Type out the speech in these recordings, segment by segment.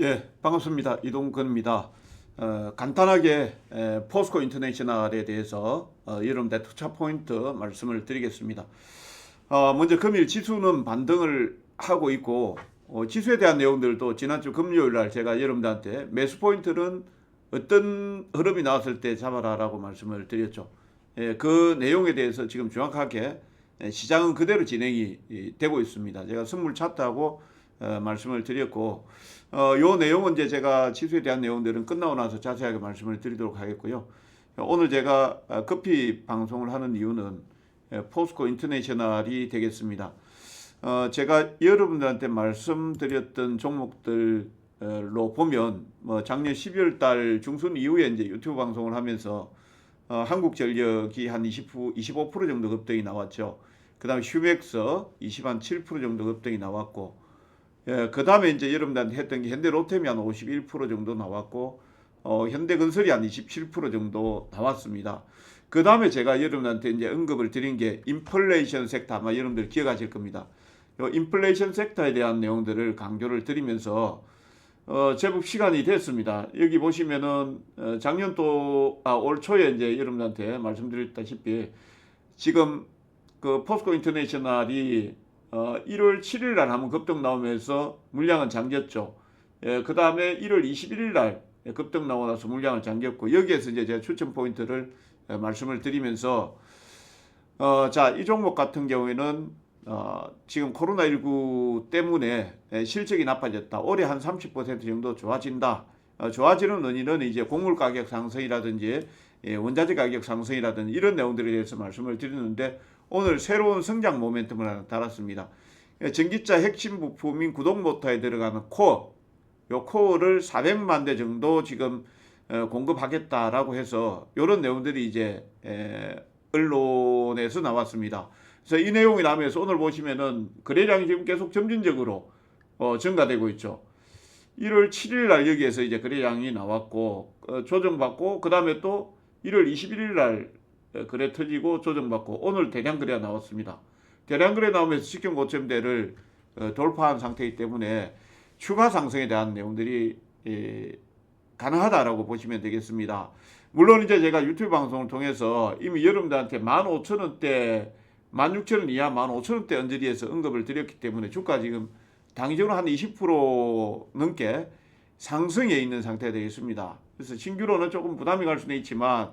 예, 반갑습니다. 이동근입니다. 어, 간단하게 에, 포스코 인터내셔널에 대해서 어, 여러분들 투자 포인트 말씀을 드리겠습니다. 어, 먼저 금일 지수는 반등을 하고 있고 어, 지수에 대한 내용들도 지난주 금요일 날 제가 여러분들한테 매수 포인트는 어떤 흐름이 나왔을 때 잡아라라고 말씀을 드렸죠. 예, 그 내용에 대해서 지금 정확하게 예, 시장은 그대로 진행이 이, 되고 있습니다. 제가 선물 차트하고 어, 말씀을 드렸고 어, 요 내용은 이제 제가 지수에 대한 내용들은 끝나고 나서 자세하게 말씀을 드리도록 하겠고요. 오늘 제가 어, 커피 방송을 하는 이유는 예, 포스코 인터내셔널이 되겠습니다. 어, 제가 여러분들한테 말씀드렸던 종목들로 보면 뭐 작년 12월 달 중순 이후에 이제 유튜브 방송을 하면서 어, 한국전력이 한 20, 25% 정도 급등이 나왔죠. 그 다음에 휴맥스 27% 정도 급등이 나왔고 예, 그 다음에 이제 여러분들한테 했던 게 현대로템이 한 51% 정도 나왔고, 어, 현대건설이 한 27% 정도 나왔습니다. 그 다음에 제가 여러분한테 이제 언급을 드린 게 인플레이션 섹터 아마 여러분들 기억하실 겁니다. 요 인플레이션 섹터에 대한 내용들을 강조를 드리면서 어, 제법 시간이 됐습니다. 여기 보시면은 어, 작년 또 아, 올 초에 이제 여러분한테 말씀드렸다시피 지금 그 포스코 인터내셔널이 어, 1월 7일 날 한번 급등 나오면서 물량은 잠겼죠. 예, 그 다음에 1월 21일 날 급등 나오고 나서 물량을 잠겼고 여기에서 이제 제가 추천 포인트를 예, 말씀을 드리면서 어, 자, 이 종목 같은 경우에는 어, 지금 코로나19 때문에 예, 실적이 나빠졌다. 올해 한 30% 정도 좋아진다. 어, 좋아지는 원인은 이제 곡물 가격 상승이라든지 예, 원자재 가격 상승이라든지 이런 내용들에 대해서 말씀을 드리는데 오늘 새로운 성장 모멘텀을 달았습니다. 예, 전기차 핵심 부품인 구동 모터에 들어가는 코어, 요 코어를 400만 대 정도 지금 어, 공급하겠다라고 해서 이런 내용들이 이제 에, 언론에서 나왔습니다. 그래서 이 내용이 나오면서 오늘 보시면은 거래량이 지금 계속 점진적으로 어, 증가되고 있죠. 1월 7일 날 여기에서 이제 거래량이 나왔고 어, 조정받고 그 다음에 또 1월 21일 날 어, 거래 터지고 조정받고 오늘 대량 거래가 나왔습니다. 대량 거래 나오면서 직경 고점대를 어, 돌파한 상태이기 때문에 추가 상승에 대한 내용들이 예, 가능하다라고 보시면 되겠습니다. 물론 이제 제가 유튜브 방송을 통해서 이미 여러분들한테 15,000원대, 16,000원 이하 15,000원대 언저리에서 언급을 드렸기 때문에 주가 지금 당기적으로 한 20% 넘게 상승해 있는 상태가 되겠습니다. 그래서 신규로는 조금 부담이 갈 수는 있지만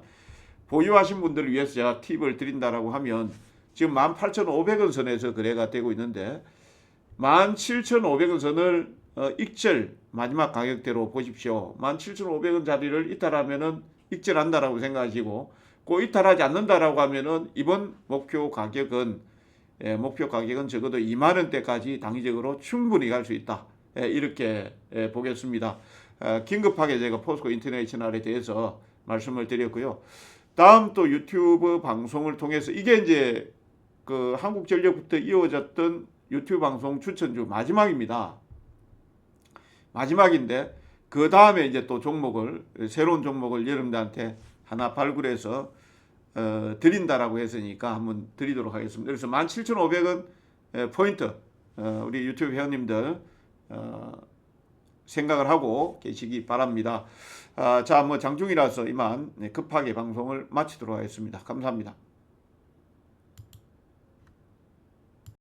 보유하신 분들을 위해서 제가 팁을 드린다라고 하면 지금 18,500원 선에서 거래가 되고 있는데 17,500원 선을 어, 익절 마지막 가격대로 보십시오. 17,500원 자리를 이탈하면은 익절한다라고 생각하시고 그 이탈하지 않는다라고 하면은 이번 목표 가격은 예, 목표 가격은 적어도 2만 원대까지 당위적으로 충분히 갈 수 있다. 예, 이렇게 예, 보겠습니다. 어, 긴급하게 제가 포스코 인터내셔널에 대해서 말씀을 드렸고요. 다음 또 유튜브 방송을 통해서 이게 이제 그 한국전력부터 이어졌던 유튜브 방송 추천주 마지막입니다. 마지막인데 그 다음에 이제 또 종목을 새로운 종목을 여러분들한테 하나 발굴해서 어, 드린다라고 했으니까 한번 드리도록 하겠습니다. 그래서 17,500원 에, 포인트 어, 우리 유튜브 회원님들 어, 생각을 하고 계시기 바랍니다. 아, 자, 뭐 장중이라서 이만 네, 급하게 방송을 마치도록 하겠습니다. 감사합니다.